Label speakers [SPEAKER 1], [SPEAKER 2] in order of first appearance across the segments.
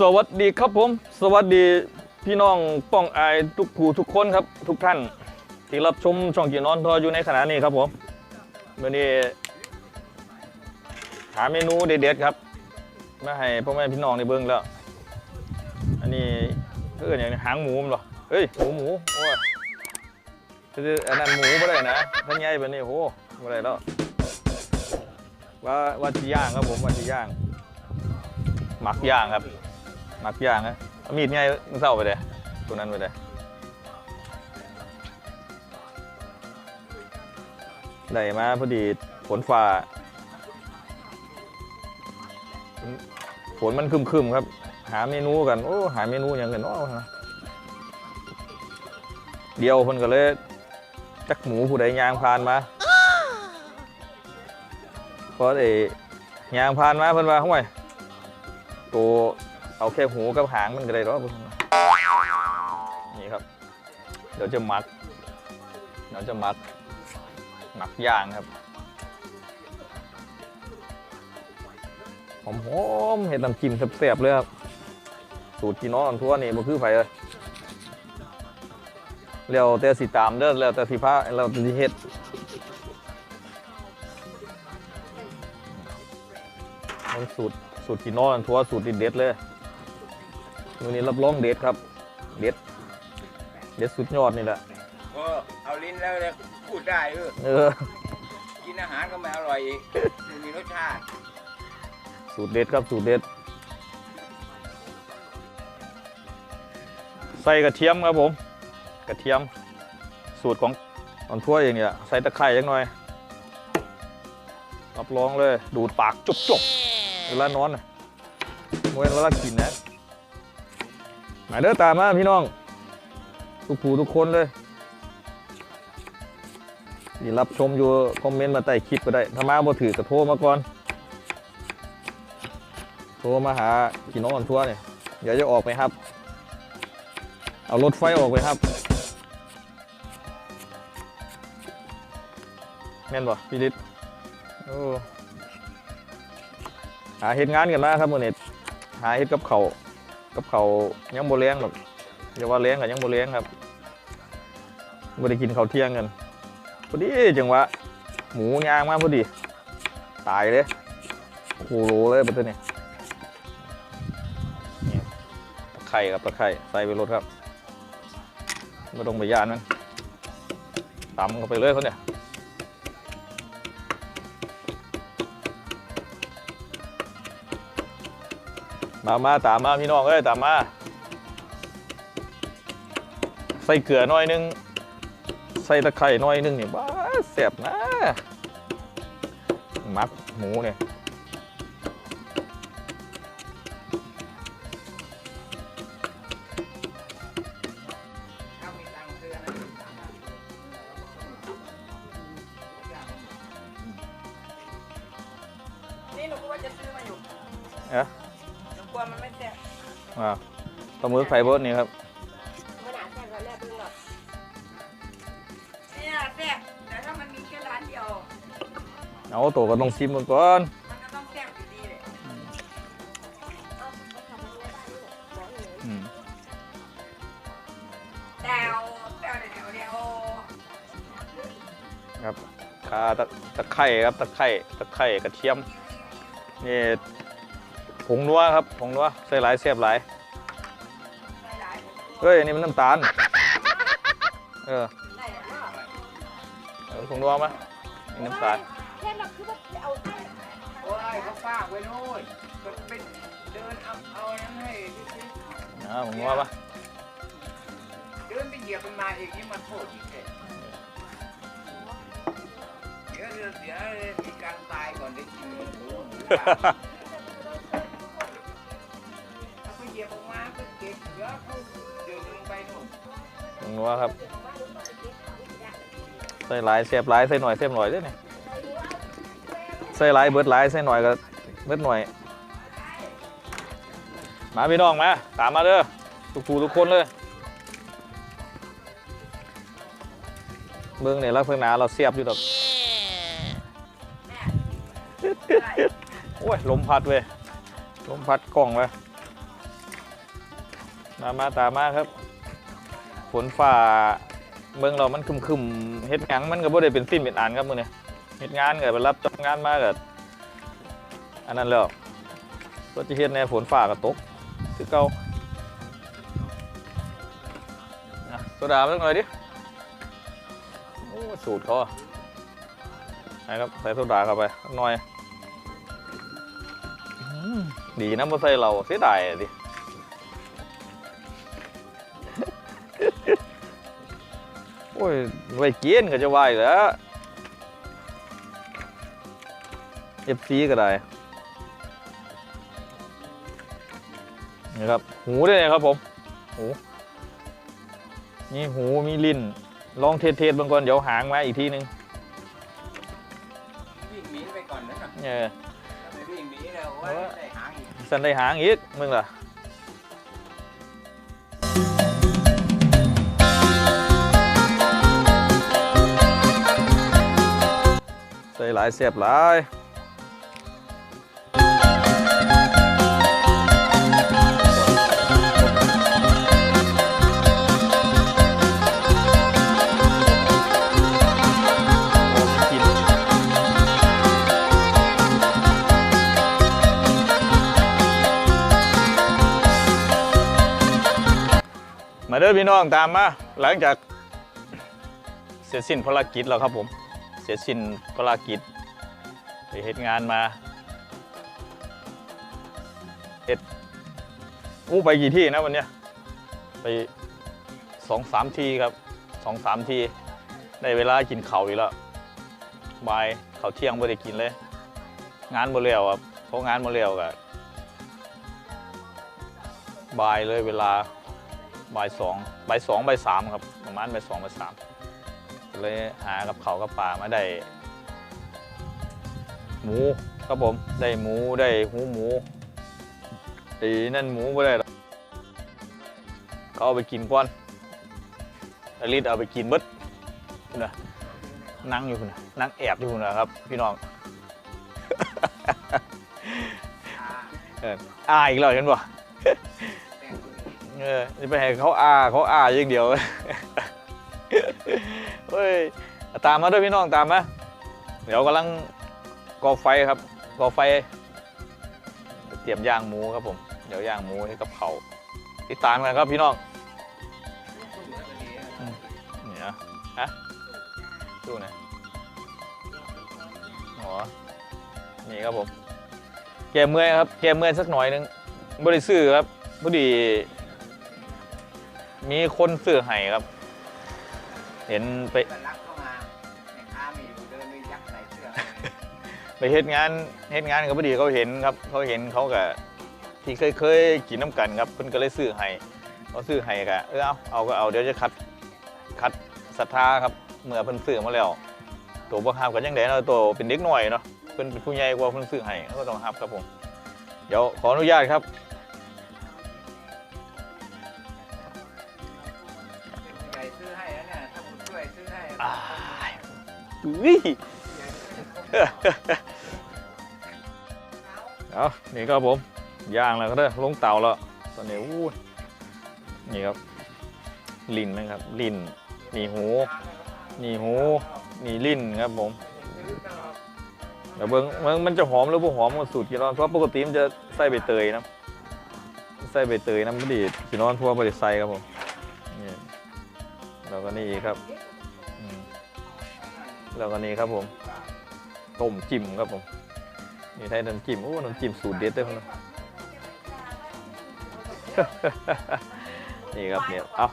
[SPEAKER 1] สวัสดีครับผม สวัสดีพี่น้องป้องอายทุกผู้ทุกคนครับ ทุกท่าน ที่รับชมช่องกีนอนทออยู่ในขณะนี้ครับผมวันนี้หาเมนูเด็ดๆครับมาให้พ่อแม่พี่น้องในเบิ้งแล้ว อันนี้เพื่ออย่างนี้หางหมูมั้งเหรอเฮ้ยหมูหมูโอ้ยคืออันนั้นหมูไม่ได้นะท่านใหญ่แบบนี้โหไม่ได้แล้วว่าว่าจีย่างครับผมว่าจีย่างหมักย่างครับ มักย่างนะเอามีดไงมึงเศร้าไปเลยตัวนั้นไปเลยได้มาพอดีฝนฟ้าฝนมันคึมๆครับ หาเมนูกัน โอ้ หาเมนูอย่างกันเนาะเดียวเพิ่นก็เลยจักหมูผู้ใดยางผ่านมาพอไอ้ยางผ่านมาเพิ่นว่าห้วยตัว เอาแค่หูกับหางมันก็ได้หรอกนี่ครับ เดี๋ยวจะหมักเดี๋ยวจะหมักหมักย่างครับหอมๆเห็ดน้ำจิ้มแซ่บๆเลยครับ สูตรพี่น้องทั่วนี่บ่คือไผเลยแล้วแต่สิตามเด้อแล้วแต่สิพาแล้วแต่สิเฮ็ดสูตรสูตรพี่น้องทั่วสูตรเด็ดเลย วันนี้รับรองเด็ดครับเด็ดเด็ดสุดยอดนี่แหละ
[SPEAKER 2] ก็เอาลิ้นแล้วเนี่ยพูดได้เออ
[SPEAKER 1] เออ
[SPEAKER 2] กินอาหารก็ไม่อร่อยอีกไม่มีรสชาติ
[SPEAKER 1] สูตรเด็ดครับสูตรเด็ด ใส่กระเทียมครับผม กระเทียม สูตรของตอนทั่วเองเนี่ยใส่ตะไคร้ยังหน่อยรับรองเลย ดูดปากจุกๆเวลานอนน่ะเว้นเวลากินนะ มาเด้อตามมาพี่น้อง ทุกผู้ทุกคนเลยที่รับชมอยู่คอมเมนต์มาใต้คลิปก็ได้ถ้ามาบ่ถือก็โทรมาก่อนโทรมาหาพี่น้องทั่วเนี่ยเดี๋ยวจะออกไปครับ เอารถไฟออกไปครับแม่นบ่พี่ฤทธิ์โอ้หาเฮ็ดงานกันมาครับมื้อนี้หาเฮ็ดกับเขา กับเขาวยังบ่เลี้ยงหรอกอย่าว่าเลี้ยงกับยังบ่เลี้ยงครับบ่ได้กินข้าวเที่ยงกันพอดีจังหวะหมูย่างมากพอดี ตายเลยโอ้โหโหเลยบัดนี้ตะไคร่ครับตะไคร่ใส่ไปรถครับไม่ต้องไปย่านมันตำเข้าไปเลยเขาเนี่ย มามาตามมาพี่น้องเอ้ยตามมา ใส่เกลือหน่อยนึง ใส่ตะไคร่หน่อยนึงเนี่บ้าแสบนะมักหมูเนี่ย
[SPEAKER 3] ลา
[SPEAKER 1] หมึกไฟเบิร์ดนี่ครับ
[SPEAKER 3] มันหนาแซ่บกว่าแรกเพิ่งหรอกเนี่ยแซ่บแต่ถ้ามันมีแค่ร้านเดียว
[SPEAKER 1] เอาตัวก็ต้องซิมมันก่อน
[SPEAKER 3] มันก็ต้องแซ่บอยู่ดีเลย
[SPEAKER 1] อืม
[SPEAKER 3] แตวแตวเดี๋ยวเดี๋ยว
[SPEAKER 1] ครับคาตะตะไคร่ครับตะไคร่ตะไคร่กระเทียมนี่ผงนัวครับผงนัวใส่หลายเสียบหลาย
[SPEAKER 3] ได้หลาย
[SPEAKER 1] เฮ้ย อันนี่มันน้ำตาล เออ
[SPEAKER 3] ได้หลายรอบ
[SPEAKER 1] เอาผงนัวมานี่น้ำตาล
[SPEAKER 3] แค่แบบคือแบบเอาให้
[SPEAKER 2] ๆโอ้ยเขาฝากไว้โน่นก็ไปเดินเอาเอาอันนั้นให้ดิสิ
[SPEAKER 1] อ่าผงนัวมา
[SPEAKER 2] เดินไปเหยียบมันมาอีกนี่มันโทษอีกเลยเดี๋ยวเดี๋ยวเสียมีการตายก่อนได้กิน นั
[SPEAKER 1] วครับ ใส่หลายเสียบหลายใส่หน่อยเสียบหน่อยด้วยนี่ใส่หลายเบิดหลายใส่หน่อยก็เบิดหน่อย มาพี่น้องมาตามมาเด้อทุกผู้ทุกคนเลยเมืองเนี่ยลักษณะเราเสียบอยู่ดอก
[SPEAKER 3] ได้
[SPEAKER 1] โอ้ยลมพัดเว้ยลมพัดกล้องเว้ยมามาตามมาครับ ฝนฝ่าเมืองเรามันคึมคึมๆเฮ็ดหยังมันก็บ่ได้เป็นสิ้นเป็นอันครับมื้อนี้เฮ็ดงานก็ไปรับจอบงานมาก็อันนั้นแล้วก็จะเฮ็ดแนวฝนฝ่าก็ตกคือเก่าอะโซดามาสักหน่อยดิโอ้สูตรเขาอะนะครับใส่โซดาเข้าไปสักหน่อยดีนะบ่ใส่เราเสียดายดิ โอ้ยไว้กินก็จะไหวาอยู่แล้วเอฟซีก็ได้นี่ครับ หูด้วยนะครับผม หูมีหูมีลิ้น ลองเทสเทสๆบางก่อนเดี๋ยวหางมาอีกทีนึง
[SPEAKER 2] วิ่งหนีไปก่อนนะครับ
[SPEAKER 1] เออ
[SPEAKER 2] ถ้าไม่วิ่งหนีแล้วโอ้ยได้หางอีก
[SPEAKER 1] สันได้หางอีกมึงล่ะ ส่หลายเสียบหลายมาเด้อพี่น้องตามมา หลังจากเสร็จสิ้นภารกิจแล้วครับผม เสร็จสิ้นภารกิจไปเฮ็ดงานมาเอ็ดอู้ไปกี่ที่นะวันเนี้ยไปสองสามทีครับสองสามทีได้เวลากินเข่าอีกแล้วบายเข่าเที่ยงไม่ได้กินเลย งานหมดแล้วครับเพราะงานหมดแล้วกับบายเลยเวลาบ่ายสองบ่ายสองบ่ายสามครับประมาณบ่ายสองบ่ายสาม เลยหากับเขากับป่ามาได้ หมูครับผมได้หมูได้หูหมูไอ้นั่นหมูไม่ได้หรอกเขาเอาไปกินก่อนอลิศเอาไปกินเบิดนะนั่งอยู่คุณนะนั่งแอบอยู่คุณนะครับ พี่น้องอออาอีกแล้วเห็นป่ะเออจะไปให้เขาอาเขาอาอย่างเดียว เฮ้ยตามมาด้วยพี่น้องตามมาเดี๋ยวกำลังก่อไฟครับก่อไฟ เตรียมย่างหมูครับผม เดี๋ยวย่างหมูให้กับเขาติดตามกันครับพี่น้องเนี่นะฮะดูนะอ๋อนี่ครับผมแกเมื่อยครับแกเมื่อยสักหน่อยนึงบริซื้อครับพอดี มีคนซื้อให้ครับ เห็นไป
[SPEAKER 2] รักเข้ามาแม่ค้าไมีอยู่เดินไปยักใส่เสื้อ
[SPEAKER 1] ไปเฮ็ดงานเฮ็ดงานกับพอดีเขาเห็นครับ เขาเห็นเขาก็ที่เคยเคยกินน้ำกันครับเพิ่นก็เลยซื้อให้เขาซื้อให้ก็เออเอาเอาก็เอาเดี๋ยวจะคัดคัดศรัทธาครับเมื่อเพิ่นซื้อมาแล้ว ตัวบ่ฮับกันยังไดเนาะตัวเป็นเด็กหน้อยเนาะเพิ่นเป็นผู้ใหญ่กว่าเพิ่นซื้อให้ก็ต้องฮับครับผมเดี๋ยวขออนุญาตครับ
[SPEAKER 2] อุ้ย
[SPEAKER 1] เอานี่ครับผมย่างแล้วก็ได้ลงเตาแล้วตอนนี้อู้นี่ครับลิ้นนะครับลิ้นนี่หูนี่หูนี่ลิ้นครับผมเดี๋ยวเบิ้งมันมันจะหอมหรือบ่หอมมันสูตรกี่นอนเพราะปกติมันจะใส่ใบเตยนะใส่ใบเตยน้ำมันดีกี่นอนเพราะว่าบริใส่ครับผมนี่แล้วก็นี่อีกครับ แล้วก็นี่ครับผมต้มจิ้มครับผมนี่ไทยน้ำจิ้มโอ้น้ำจิ้มสูตรเด็ดเลยครับนี่ครับเนี่ยเอา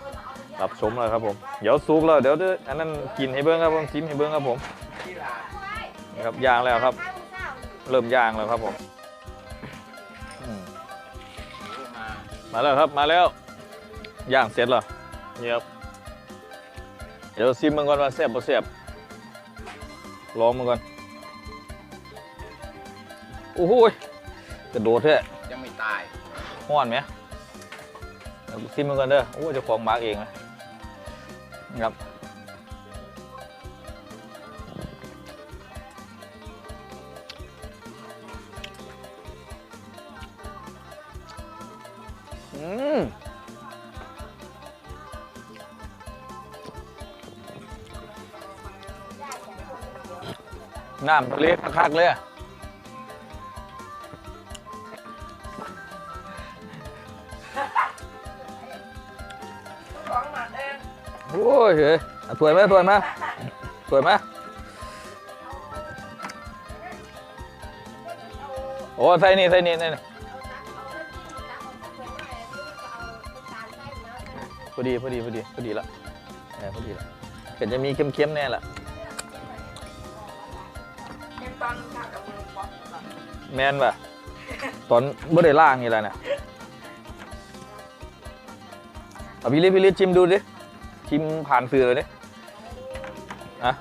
[SPEAKER 1] รับชมเลยครับผมเดี๋ยวซุกแล้วเดี๋ยวเดี๋ยวอันนั้นกินให้เบิ้งครับผมจิ้มให้เบิ้งครับผมนี่ครับย่างแล้วครับ เริ่มย่างแล้วครับผมมาแล้วครับมาแล้วย่างเสร็จแล้วนี่ครับเดี๋ยวซิมมันก่อนว่าแซ่บบ่แซ่บ ลองมันก่อน โอ้โหยกระโดดแท้
[SPEAKER 2] ยังไม่ตาย
[SPEAKER 1] ห้อนไหมเดี๋ยวซิมมันก่อนเด้อ โอ้เจ้าของมาร์กเองนะนะครับอืม น้ำทะเลคักๆเลยอะ
[SPEAKER 3] ของหมักเอง
[SPEAKER 1] โอ้ยเฮ้ยเอาถ้วยมาถ้วยมาถ้วยมโอ้ใส่นี่ใส่นี่ใส่นี่พอดีพอดีพอดีพอดีละเออพอดีละก็จะมีเค็มๆแน่ละ แมนป่ะตอนบ่ได้ล่างนี่แหละเนี่ยเอาพี่ลิศพี่ลิศชิมดูดิ ชิมผ่านสื่อเลยดิอะ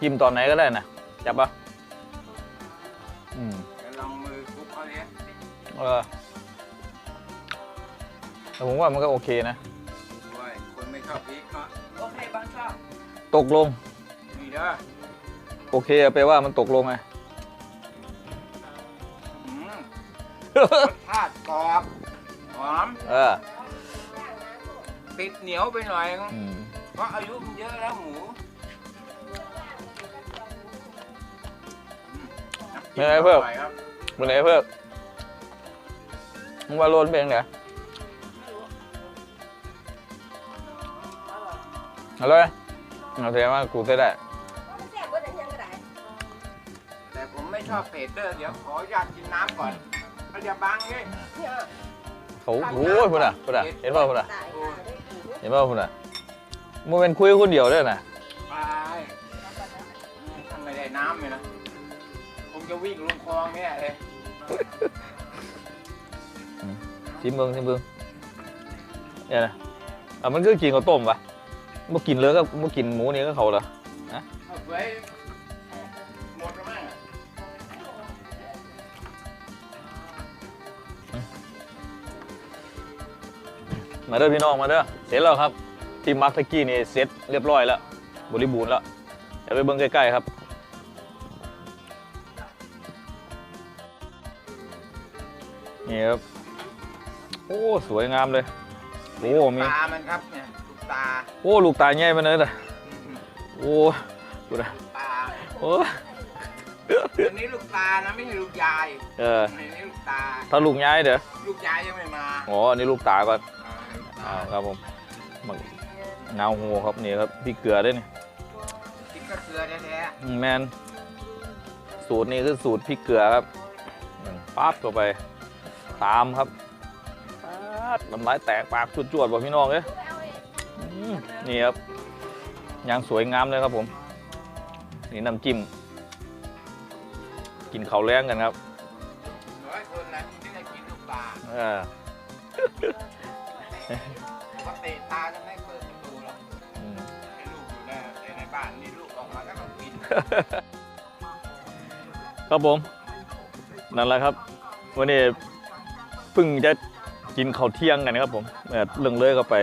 [SPEAKER 1] ชิมตอนไหนก็ได้นะจับปะอืม
[SPEAKER 2] เดี๋ยวลองมือคุกเขาเนี้ย
[SPEAKER 1] เออแต่ผมว่ามันก็โอเคนะ
[SPEAKER 2] ด้วยคนไม่ชอบพริกเนาะ
[SPEAKER 3] โอเคบางชอบ
[SPEAKER 1] ตกลง
[SPEAKER 2] นี่เด้อ
[SPEAKER 1] โอเคแปลว่ามันตกลงไง
[SPEAKER 2] รสชาติกรอบหอม
[SPEAKER 1] เออ
[SPEAKER 2] ติดเหนียวไปหน่อย
[SPEAKER 1] อืม
[SPEAKER 2] เพราะอายุมันเยอะแล้วหมู
[SPEAKER 1] ไม่ได้เพิ่ม
[SPEAKER 2] อร่อยครับ
[SPEAKER 1] มันไหนเพิ่มมึงว่าโลนเป็นไงอร่อยเอาแสดงว่ากูใช้ได้
[SPEAKER 3] แซ่บกว่าแต่ยังก็ได้
[SPEAKER 2] แต่ผมไม่ชอบเผ็ดเด้อเดี๋ยวขออนุญาตกินน้ำก่อนเอาอย่าบังนี่
[SPEAKER 3] เนี่ย
[SPEAKER 1] เขาโอ้ยพุ่นอะพุ่นอะเห็นป่ะพุ่นอะ
[SPEAKER 3] ตายค่ะได้กิน
[SPEAKER 1] เห็นป่ะพุ่นอะมึงเป็นคุยคนเดียวด้วยนะ
[SPEAKER 2] ไปทำไม่ได้น้ำเลยนะคงจะวิ่งลงคลองเนี่ยเลย
[SPEAKER 1] ชิมเบิ้งชิมเบิ้งเนี่ยนะอะมันคือกินข้าวต้มปะเมื่อกินเลยก็เมื่อกินหมูนี่ก็เขาเหรอ
[SPEAKER 2] เอ มา
[SPEAKER 1] เด้อพี่น้องมาเด้อเสร็จแล้วครับ ทีมมาร์คตะกี้นี่เสร็จเรียบร้อยแล้ว บริบูรณ์แล้วเดี๋ยวไปเบิ้งใกล้ๆครับนี่ครับโอ้สวยงามเลยโอ้มี
[SPEAKER 2] ตามันครับเนี่ยลูกตา
[SPEAKER 1] โอ้ลูกตาใหญ่มาเลยนะ
[SPEAKER 2] อืม
[SPEAKER 1] โอ้ดูนะ
[SPEAKER 2] ลูกตา
[SPEAKER 1] โอ้
[SPEAKER 2] อันนี้ลูกตานะไม่ใช่ลูกยาย
[SPEAKER 1] เออ
[SPEAKER 2] อันนี้ลูกตา
[SPEAKER 1] ถ้าลูกย้ายเด้อ
[SPEAKER 2] ลูกยายยังไม่มา
[SPEAKER 1] อ๋ออันนี้ลูกตาก่อน
[SPEAKER 2] อ่าลูกตา
[SPEAKER 1] อ้าวครับผมมันเงาหูครับนี่ครับพี่เกลือด้วยนี่
[SPEAKER 2] กินก็เกลือแท้
[SPEAKER 1] อืมแมนสูตรนี้คือสูตรพริกเกลือครับอืมปั๊บเข้าไป ตามครับปั๊บน้ำลายแตกปากจวดๆบอกพี่น้องเลยอืมนี่ครับยางสวยงามเลยครับผม นี่น้ำจิ้ม กินข้าวแรงกันครับ
[SPEAKER 2] ๆร้อยคนนะที่ได้กินลูกตา
[SPEAKER 1] เออ
[SPEAKER 2] ปกติตาจะไม่เปิดประตูหรอกให้ลูกอยู่ในในบ้านนี่ลูกออกมาก็ต้องกิน
[SPEAKER 1] ครับผม นั่นแหละครับ วันนี้เพิ่งจะกินข้าวเที่ยงกันนะครับผมเรื่องเลยก็ไป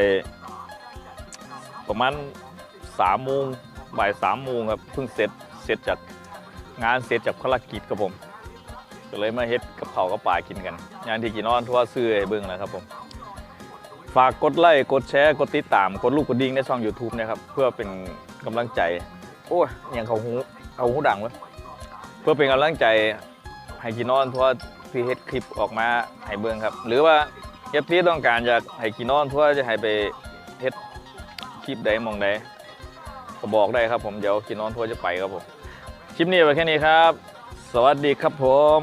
[SPEAKER 1] ประมาณสามโมงบ่ายสามโมงครับเพิ่งเสร็จเสร็จจากงานเสร็จจากภารกิจครับผมก็เลยมาเฮ็ดกับเขาวกับปลากินกันงานที่กินนอนทั่วซื้อให้เบิ่งนะครับผม ฝากกดไลค์กดแชร์กดติดตามกดลูกกดดิ่งในช่อง YouTube นะครับเพื่อเป็นกำลังใจ โอ้ยอย่างเขาหูเขาหูดังเว้ยเพื่อเป็นกำลังใจให้กินนอนทั่วพี่เฮ็ดคลิปออกมาให้เบิ่งครับ หรือว่าเอฟซีต้องการจะให้กินนอนทั่วจะให้ไปเฮ็ดคลิปใดมองใดก็บอกได้ครับผมเดี๋ยวกินนอนทั่วจะไปครับผมคลิปนี้ไปแค่นี้ครับ สวัสดีครับผม